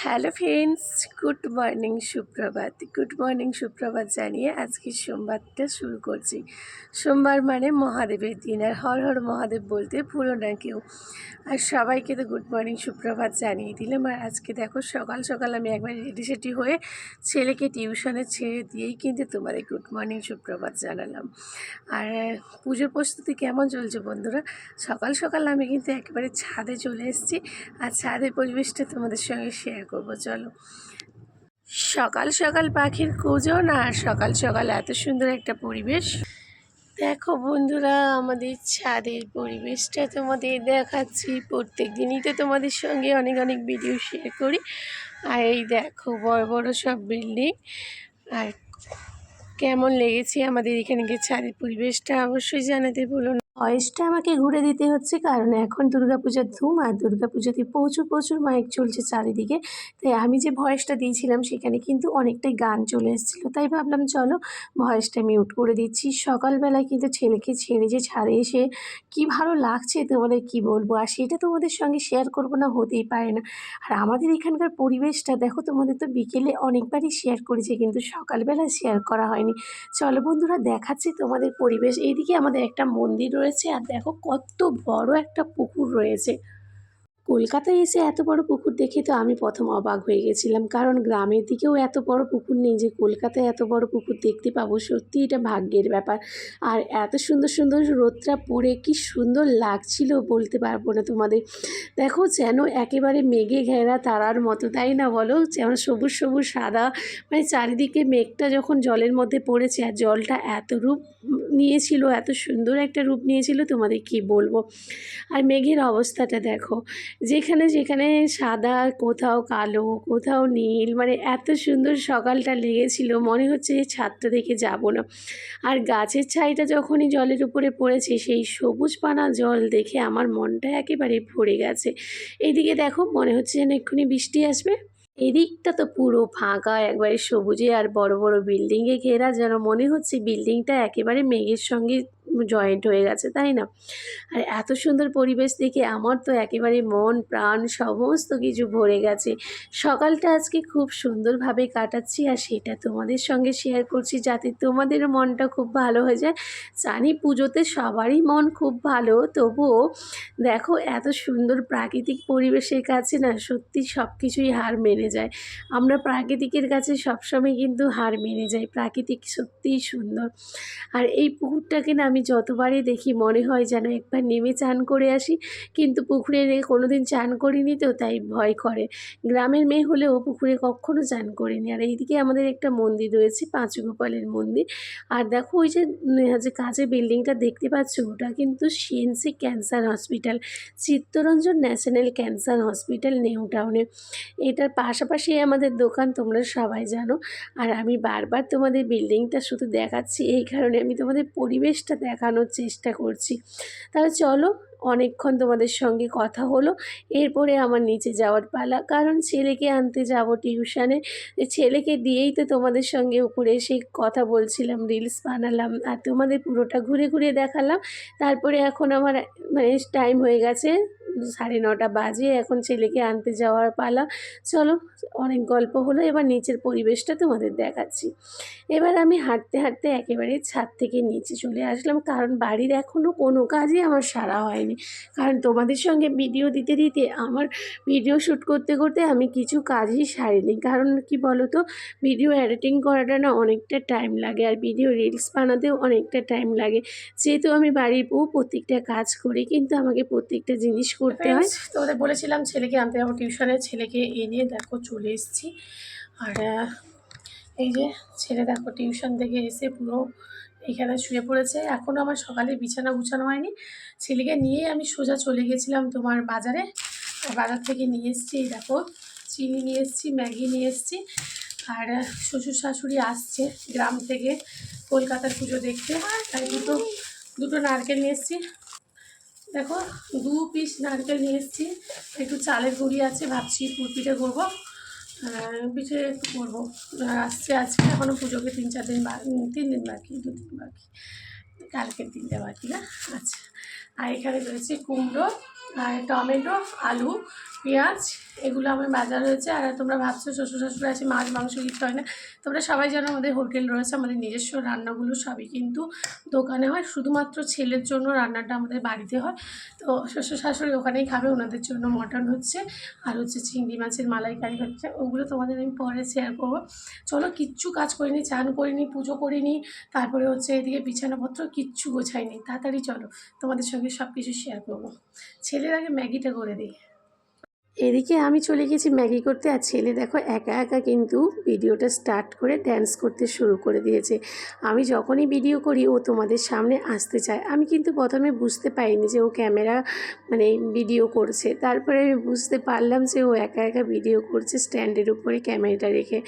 Hello friends, good morning সুপ্রভাত। Good morning সুপ্রভাত জানিয়ে আজকে সোমবারটা শুরু করছি। সোমবার মানে মহাদেবের দিন, আর হর হর মহাদেব বলতে ভুলো না কেউ। আর সবাইকে তো গুড মর্নিং সুপ্রভাত জানিয়ে দিলাম। আর আজকে দেখো সকাল সকাল আমি একবার রেডি সেটি হয়ে ছেলেকে টিউশনে ছেড়ে দিয়েই কিন্তু তোমাদের গুড মর্নিং সুপ্রভাত জানালাম। আর পুজোর প্রস্তুতি কেমন চলছে বন্ধুরা? সকাল সকাল আমি কিন্তু একেবারে ছাদে চলে এসেছি। আর ছাদের পরিবেশটা তোমাদের সঙ্গে শেয়ার করব, চলো। সকাল সকাল পাখির কুজন আর সকাল সকাল এত সুন্দর একটা পরিবেশ। দেখো বন্ধুরা, আমাদের ছাদের পরিবেশটা তোমাদের দেখাচ্ছি। প্রত্যেক দিনই তো তোমাদের সঙ্গে অনেক অনেক ভিডিও শেয়ার করি। আর এই দেখো, বড় বড় সব বিল্ডিং আর কেমন লেগেছে আমাদের এখানে গিয়ে ছাদের পরিবেশটা অবশ্যই জানাতে বলো না। ভয়েসটা আমাকে ঘুরে দিতে হচ্ছে, কারণ এখন দুর্গাপূজার ধুম আর দুর্গাপুজোতে প্রচুর প্রচুর মাইক চলছে চারিদিকে। তাই আমি যে ভয়েসটা দিয়েছিলাম সেখানে কিন্তু অনেকটাই গান চলে এসেছিল। তাই ভাবলাম, চলো ভয়েসটা মিউট করে দিচ্ছি। সকালবেলায় কিন্তু ছেলেকে ছেড়ে যে ছাড়ে এসে কি ভালো লাগছে তোমাদের কি বলব? আর সেটা তোমাদের সঙ্গে শেয়ার করব না, হতেই পারে না। আর আমাদের এখানকার পরিবেশটা, দেখো তোমাদের তো বিকেলে অনেকবারই শেয়ার করেছে, কিন্তু সকালবেলা শেয়ার করা হয়নি। চলো বন্ধুরা, দেখাচ্ছি তোমাদের পরিবেশ। এইদিকে আমাদের একটা মন্দির রয়েছে আর দেখো কত বড় একটা পুকুর রয়েছে। কলকাতায় এসে এত বড় পুকুর দেখে তো আমি প্রথম অবাক হয়ে গেছিলাম। কারণ গ্রামের দিকেও এত বড় পুকুর নেই যে কলকাতায় এত বড় পুকুর দেখতে পাবো। সত্যি এটা ভাগ্যের ব্যাপার। আর এত সুন্দর সুন্দর রোদটা পড়ে কি সুন্দর লাগছিল বলতে পারব না তোমাদের। দেখো যেন একেবারে মেঘে ঘেরা তারার মতো, তাই না বলো? যেমন সবুজ সবুজ, সাদা। মানে চারিদিকে মেঘটা যখন জলের মধ্যে পড়েছে আর জলটা এত রূপ নিয়েছিল, এত সুন্দর একটা রূপ নিয়েছিল, তোমাদের কি বলব? আর মেঘের অবস্থাটা দেখো। যেখানে যেখানে সাদা, কোথাও কালো, কোথাও নীল মানে এত সুন্দর সকালটা লেগেছিল। মনে হচ্ছে যে ছাদটা দেখে যাব না। আর গাছের ছাইটা যখনই জলের উপরে পড়েছে, সেই সবুজ পানা জল দেখে আমার মনটা একেবারে ভরে গেছে। এদিকে দেখো, মনে হচ্ছে যেন এক্ষুনি বৃষ্টি আসবে। এদিকটা তো পুরো ফাঁকা, একবারে সবুজে আর বড় বড় বিল্ডিংয়ে ঘেরা। যেন মনে হচ্ছে বিল্ডিংটা একেবারে মেঘের সঙ্গে জয়েন্ট হয়ে গেছে, তাই না? আর এত সুন্দর পরিবেশ দেখে আমার তো একেবারে মন, প্রাণ সমস্ত কিছু ভরে গেছে। সকালটা আজকে খুব সুন্দরভাবে কাটাচ্ছি আর সেটা তোমাদের সঙ্গে শেয়ার করছি যাতে তোমাদেরও মনটা খুব ভালো হয়ে যায়। জানি পুজোতে সবারই মন খুব ভালো, তবুও দেখো এত সুন্দর প্রাকৃতিক পরিবেশের কাছে না সত্যি সব কিছুই হার মেনে যায়। আমরা প্রাকৃতিকের কাছে সবসময় কিন্তু হার মেনে যাই, প্রাকৃতিক সত্যিই সুন্দর। আর এই পুকুরটাকে না আমি যতবারই দেখি মনে হয় যেন একবার নেমে চান করে আসি, কিন্তু পুকুরে কোনো দিন চান করিনি তো, তাই ভয় করে। গ্রামের মেয়ে হলেও পুকুরে কখনো চান করিনি। আর এইদিকে আমাদের একটা মন্দির রয়েছে, পাঁচগোপালের মন্দির। আর দেখো ওই যে যে কাজে বিল্ডিংটা দেখতে পাচ্ছ, ওটা কিন্তু CNC cancer hospital, Chittaranjan national cancer hospital new টাউনে। এটার পাশাপাশি আমাদের দোকান, তোমরা সবাই জানো। আর আমি বারবার তোমাদের বিল্ডিংটা শুধু দেখাচ্ছি, এই কারণে আমি তোমাদের পরিবেশটা দেখানোর চেষ্টা করছি। তাহলে চলো অনেকক্ষণ তোমাদের সঙ্গে কথা হলো। এরপরে আমার নিচে যাওয়ার পালা। কারণ ছেলেকে আনতে যাব টিউশনে। ছেলেকে দিয়েই তো তোমাদের সঙ্গে উপরে এসে কথা বলছিলাম, রিলস বানালাম। আর তোমাদের পুরোটা ঘুরে ঘুরে দেখালাম। তারপরে এখন আমার মানে টাইম হয়ে গেছে সাড়ে নটা বাজে। এখন ছেলেকে আনতে যাওয়ার পালা। চলো, অনেক গল্প হলো। এবার নিচের পরিবেশটা তোমাদের দেখাচ্ছি। এবার আমি হাঁটতে হাঁটতে একেবারে ছাদ থেকে নিচে চলে আসলাম। কারণ বাড়ির এখনও কোনো কাজই আমার সারা হয়নি। কারণ তোমাদের সঙ্গে ভিডিও দিতে দিতে, আমার ভিডিও শ্যুট করতে করতে আমি কিছু কাজই সারিনি। কারণ কি বলো তো ভিডিও এডিটিং করাটা না অনেকটা টাইম লাগে আর ভিডিও রিলস বানাতেও অনেকটা টাইম লাগে। যেহেতু আমি বাড়ির বউ, প্রত্যেকটা কাজ করি, কিন্তু আমাকে প্রত্যেকটা জিনিস করতে হয়। তোমাদের বলেছিলাম ছেলেকে আনতে যাব টিউশনে ছেলেকে এনে দেখো চলে এসেছি। আর এই যে ছেলে দেখো টিউশন থেকে এসে পুরো এখানে শুয়ে পড়েছে। এখনও আমার সকালে বিছানা গুছানো হয়নি। ছেলেকে নিয়ে আমি সোজা চলে গেছিলাম তোমার বাজারে। বাজার থেকে নিয়ে এসেছি দেখো, চিনি নিয়ে এসেছি, ম্যাগি নিয়ে এসেছি। আর শ্বশুর শাশুড়ি আসছে গ্রাম থেকে কলকাতার পুজো দেখতে। তাই দুটো দুটো নারকেল নিয়ে এসেছি। দেখো, দু পিস নারকেল নিয়ে এসেছি। একটু চালের গুঁড়ি আছে, ভাবছি পুরপিঠে করব। পিঠে করব আসছে, আজকে এখনও পুজোকে তিন চার দিন তিন দিন বাকি, দু দিন বাকি। কালকের দিনটা বাকি না? আচ্ছা। আর এখানে রয়েছে কুমড়ো, আর টমেটো, আলু পেঁয়াজ, এগুলো আমার বাজার হয়েছে আর তোমরা ভাবছ শ্বশুর শাশুড়ি আছে, মাছ, মাংস কিছু হয় না। তোমরা সবাই জানো আমাদের হোটেল রয়েছে, আমাদের নিজস্ব রান্নাগুলো সবই কিন্তু দোকানে হয়। শুধুমাত্র ছেলের জন্য রান্নাটা আমাদের বাড়িতে হয়। তো শ্বশুর শাশুড়ি ওখানেই খাবে, ওনাদের জন্য মটন হচ্ছে, আর হচ্ছে চিংড়ি মাছের মালাইকারি হচ্ছে। ওগুলো তোমাদের আমি পরে শেয়ার করব। চলো কিচ্ছু কাজ করিনি, চান করিনি, পুজো করিনি, তারপরে হচ্ছে এদিকে বিছানাপত্র কিচ্ছু গোছাইনি। তাড়াতাড়ি চলো, তোমাদের সঙ্গে সব কিছু শেয়ার করব। ছেলের আগে ম্যাগিটা করে দিই। এদিকে আমি চলে গেছি ম্যাগি করতে আর ছেলে দেখো একা একা কিন্তু ভিডিওটা স্টার্ট করে ড্যান্স করতে শুরু করে দিয়েছে। আমি যখনই ভিডিও করি, ও তোমাদের সামনে আসতে চায়। আমি কিন্তু প্রথমে বুঝতে পারিনি যে ও ক্যামেরা মানে ভিডিও করছে। তারপরে আমি বুঝতে পারলাম যে ও একা একা ভিডিও করছে স্ট্যান্ডের উপরে ক্যামেরাটা রেখে।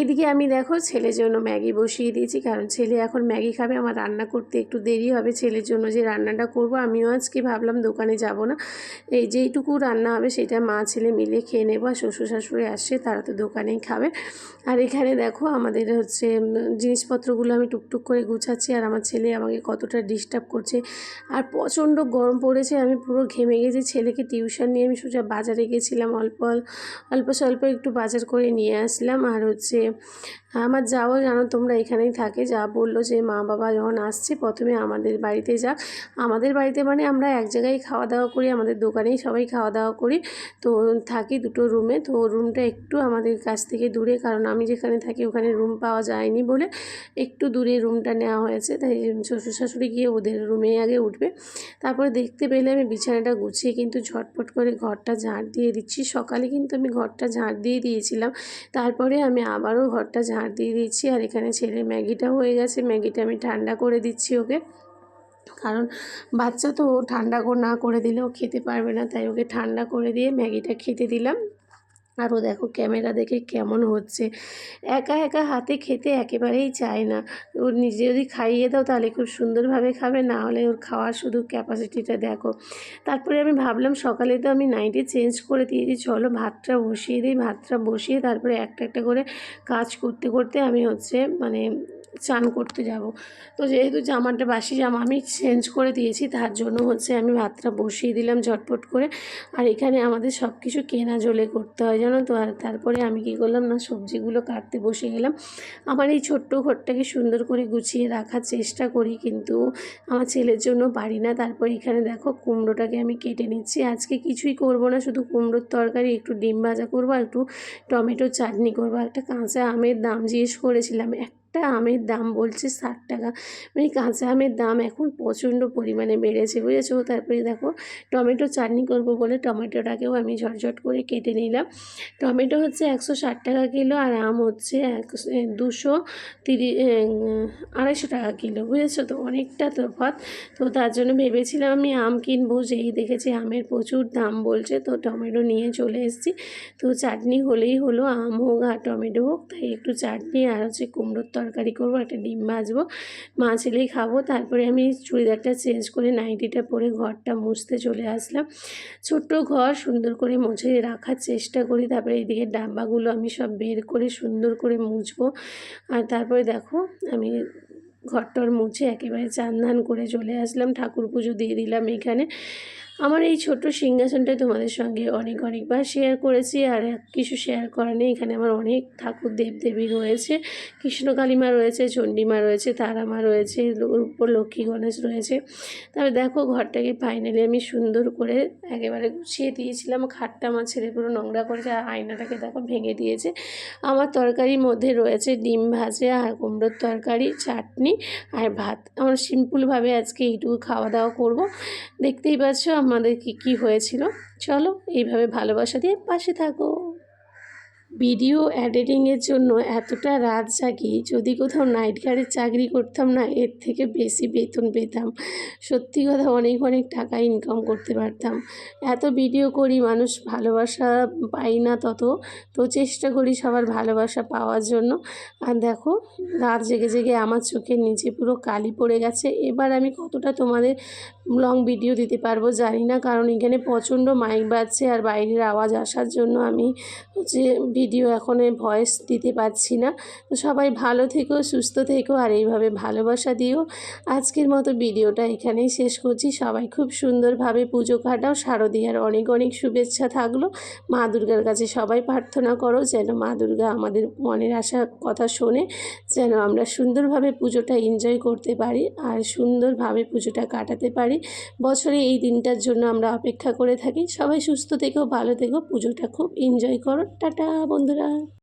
এদিকে আমি দেখো ছেলের জন্য ম্যাগি বসিয়ে দিয়েছি, কারণ ছেলে এখন ম্যাগি খাবে, আমার রান্না করতে একটু দেরি হবে। ছেলের জন্য যে রান্নাটা করব, আমিও আজকে ভাবলাম দোকানে যাব না। এই যেইটুকু রান্না হবে সেটা মা ছেলে মিলে খেয়ে নেব আর শ্বশুর শাশুড়ি আসছে, তারা তো দোকানেই খাবে। আর এখানে দেখো আমাদের হচ্ছে জিনিসপত্রগুলো আমি টুকটুক করে গুছাচ্ছি আর আমার ছেলে আমাকে কতটা ডিস্টার্ব করছে। আর প্রচণ্ড গরম পড়েছে, আমি পুরো ঘেমে গেছি। ছেলেকে টিউশন নিয়ে আমি সোজা বাজারে গেছিলাম, অল্প অল- অল্প স্বল্প একটু বাজার করে নিয়ে আসলাম। আর হচ্ছে আমার যাও জানো, তোমরা এখানেই থাকে। যা বলল যে মা বাবা যখন আসছে, প্রথমে আমাদের বাড়িতে যাক। আমাদের বাড়িতে মানে আমরা এক জায়গায় খাওয়া দাওয়া করি, আমাদের দোকানেই সবাই খাওয়া দাওয়া করি। তো থাকি দুটো রুমে, তো রুমটা একটু আমাদের কাছ থেকে দূরে, কারণ আমি যেখানে থাকি ওখানে রুম পাওয়া যায়নি বলে একটু দূরে রুমটা নেওয়া হয়েছে। তাই শ্বশুর শাশুড়ি গিয়ে ওদের রুমে আগে উঠবে। তারপরে দেখতে পেলে আমি বিছানাটা গুছিয়ে কিন্তু ঝটপট করে ঘরটা ঝাড় দিয়ে দিচ্ছি। সকালে কিন্তু আমি ঘরটা ঝাড় দিয়ে দিয়েছিলাম। তারপরে আমি আবারও ঘরটা দিয়ে দিচ্ছি আর এখানে ছেলে ম্যাগিটা হয়ে গেছে। ম্যাগিটা আমি ঠান্ডা করে দিচ্ছি ওকে। কারণ বাচ্চা তো ঠান্ডা না করে দিলে ও খেতে পারবে না। তাই ওকে ঠান্ডা করে দিয়ে ম্যাগিটা খেতে দিলাম। আর ও দেখো ক্যামেরা দেখে কেমন হচ্ছে। একা একা হাতে খেতে একেবারেই চায় না। ওর নিজে যদি খাইয়ে দাও তাহলে খুব সুন্দরভাবে খাবে, না হলে ওর খাওয়ার শুধু ক্যাপাসিটিটা দেখো। তারপরে আমি ভাবলাম সকালে তো আমি নাইটে চেঞ্জ করে দিয়েছি চলো ভাতটা বসিয়ে দিই, ভাতটা বসিয়ে তারপরে একটা একটা করে কাজ করতে করতে আমি হচ্ছে মানে চান করতে যাব। তো যেহেতু জামাটা বাসি জামা আমি চেঞ্জ করে দিয়েছি, তার জন্য হচ্ছে আমি ভাতটা বসিয়ে দিলাম ঝটপট করে। আর এখানে আমাদের সব কিছু কেনা জলে করতে হয়, জানো তো? আর তারপরে আমি কী করলাম না, সবজিগুলো কাটতে বসে গেলাম। আমার এই ছোট্ট ঘরটাকে সুন্দর করে গুছিয়ে রাখার চেষ্টা করি, কিন্তু আমার ছেলের জন্য পারি না। তারপর এখানে দেখো কুমড়োটাকে আমি কেটে নিচ্ছি। আজকে কিছুই করব না, শুধু কুমড়োর তরকারি, একটু ডিম ভাজা করব একটু টমেটো চাটনি করব। একটা কাঁচা আমের দাম জিজ্ঞেস করেছিলাম একটা আমের দাম বলছে ষাট টাকা। মানে কাঁচা আমের দাম এখন প্রচণ্ড পরিমাণে বেড়েছে, বুঝেছ? তারপরে দেখো, টমেটো চাটনি করব বলে টমেটোটাকেও আমি ঝটঝট করে কেটে নিলাম। টমেটো হচ্ছে একশো ষাট টাকা কিলো আর আম হচ্ছে একশো দুশো তিরি আড়াইশো টাকা কিলো, বুঝেছ? তো অনেকটা তফাৎ। তো তার জন্য ভেবেছিলাম আমি আম কিনবো, যেই দেখেছি আমের প্রচুর দাম বলছে, তো টমেটো নিয়ে চলে এসেছি। তো চাটনি হলেই হলো, আম হোক আর টমেটো হোক, তাই একটু চাটনি আর হচ্ছে কুমড়োর তরকারি করব, একটা ডিম ভাজবো মা ছেলেই খাব। তারপরে আমি চুড়িদারটা চেঞ্জ করে নাইটিটা পরে ঘরটা মুছতে চলে আসলাম। ছোট্ট ঘর, সুন্দর করে মুছে রাখার চেষ্টা করি। তারপরে এইদিকে ডাব্বাগুলো আমি সব বের করে সুন্দর করে মুছবো। আর তারপরে দেখো, আমি ঘরটর মুছে একেবারে চান করে চলে আসলাম। ঠাকুর পুজো দিয়ে দিলাম এখানে। আমার এই ছোট্ট সিংহাসনটা তোমাদের সঙ্গে অনেক অনেকবার শেয়ার করেছি আর কিছু শেয়ার করা নেই। এখানে আমার অনেক ঠাকুর দেবদেবী রয়েছে। কৃষ্ণ কালীমা রয়েছে, চণ্ডীমা রয়েছে, তারামা রয়েছে উপর লক্ষ্মী গণেশ রয়েছে। তারপরে দেখো, ঘরটাকে ফাইনালি আমি সুন্দর করে একেবারে গুছিয়ে দিয়েছিলাম। খাটটা আমার ছেলে পুরো নোংরা করেছে আর আয়নাটাকে দেখো ভেঙে দিয়েছে। আমার তরকারির মধ্যে রয়েছে ডিম ভাজে আর কুমড়োর তরকারি, চাটনি আর ভাত। আমার সিম্পলভাবে আজকে এইটুকু খাওয়া দাওয়া করব। দেখতেই পাচ্ছ আমাদের কি কি হয়েছিল? চলো এইভাবে ভালোবাসা দিয়ে পাশে থাকো। ভিডিও এডিটিংয়ের জন্য এতটা রাত জাগি, যদি কোথাও নাইট গার্ডের চাকরি করতাম না, এর থেকে বেশি বেতন পেতাম। সত্যি কথা, অনেক অনেক টাকা ইনকাম করতে পারতাম। এত ভিডিও করি, মানুষ ভালোবাসা পাই না তত, তো চেষ্টা করি সবার ভালোবাসা পাওয়ার জন্য। আর দেখো, রাত জেগে জেগে আমার চোখের নিচে পুরো কালি পড়ে গেছে। এবার আমি কতটা তোমাদের লং ভিডিও দিতে পারব জানি না, কারণ এখানে প্রচণ্ড মাইক বাজছে আর বাইরের আওয়াজ আসার জন্য আমি হচ্ছে ভিডিও এখন ভয়েস দিতে পারছি না। তো সবাই ভালো থেকো, সুস্থ থেকো, আর এইভাবে ভালোবাসা দিও। আজকের মতো ভিডিওটা এখানেই শেষ করছি। সবাই খুব সুন্দরভাবে পুজো কাটাও। শারদীয়ার অনেক অনেক শুভেচ্ছা থাকল। মা দুর্গার কাছে সবাই প্রার্থনা করো যেন মা দুর্গা আমাদের মনের আশা কথা শোনে, যেন আমরা সুন্দরভাবে পুজোটা এনজয় করতে পারি আর সুন্দরভাবে পুজোটা কাটাতে পারি। বছরে এই দিনটার জন্য আমরা অপেক্ষা করে থাকি। সবাই সুস্থ থেকো, ভালো থেকো, পুজোটা খুব এনজয় করো। টাটা বন্ধুরা।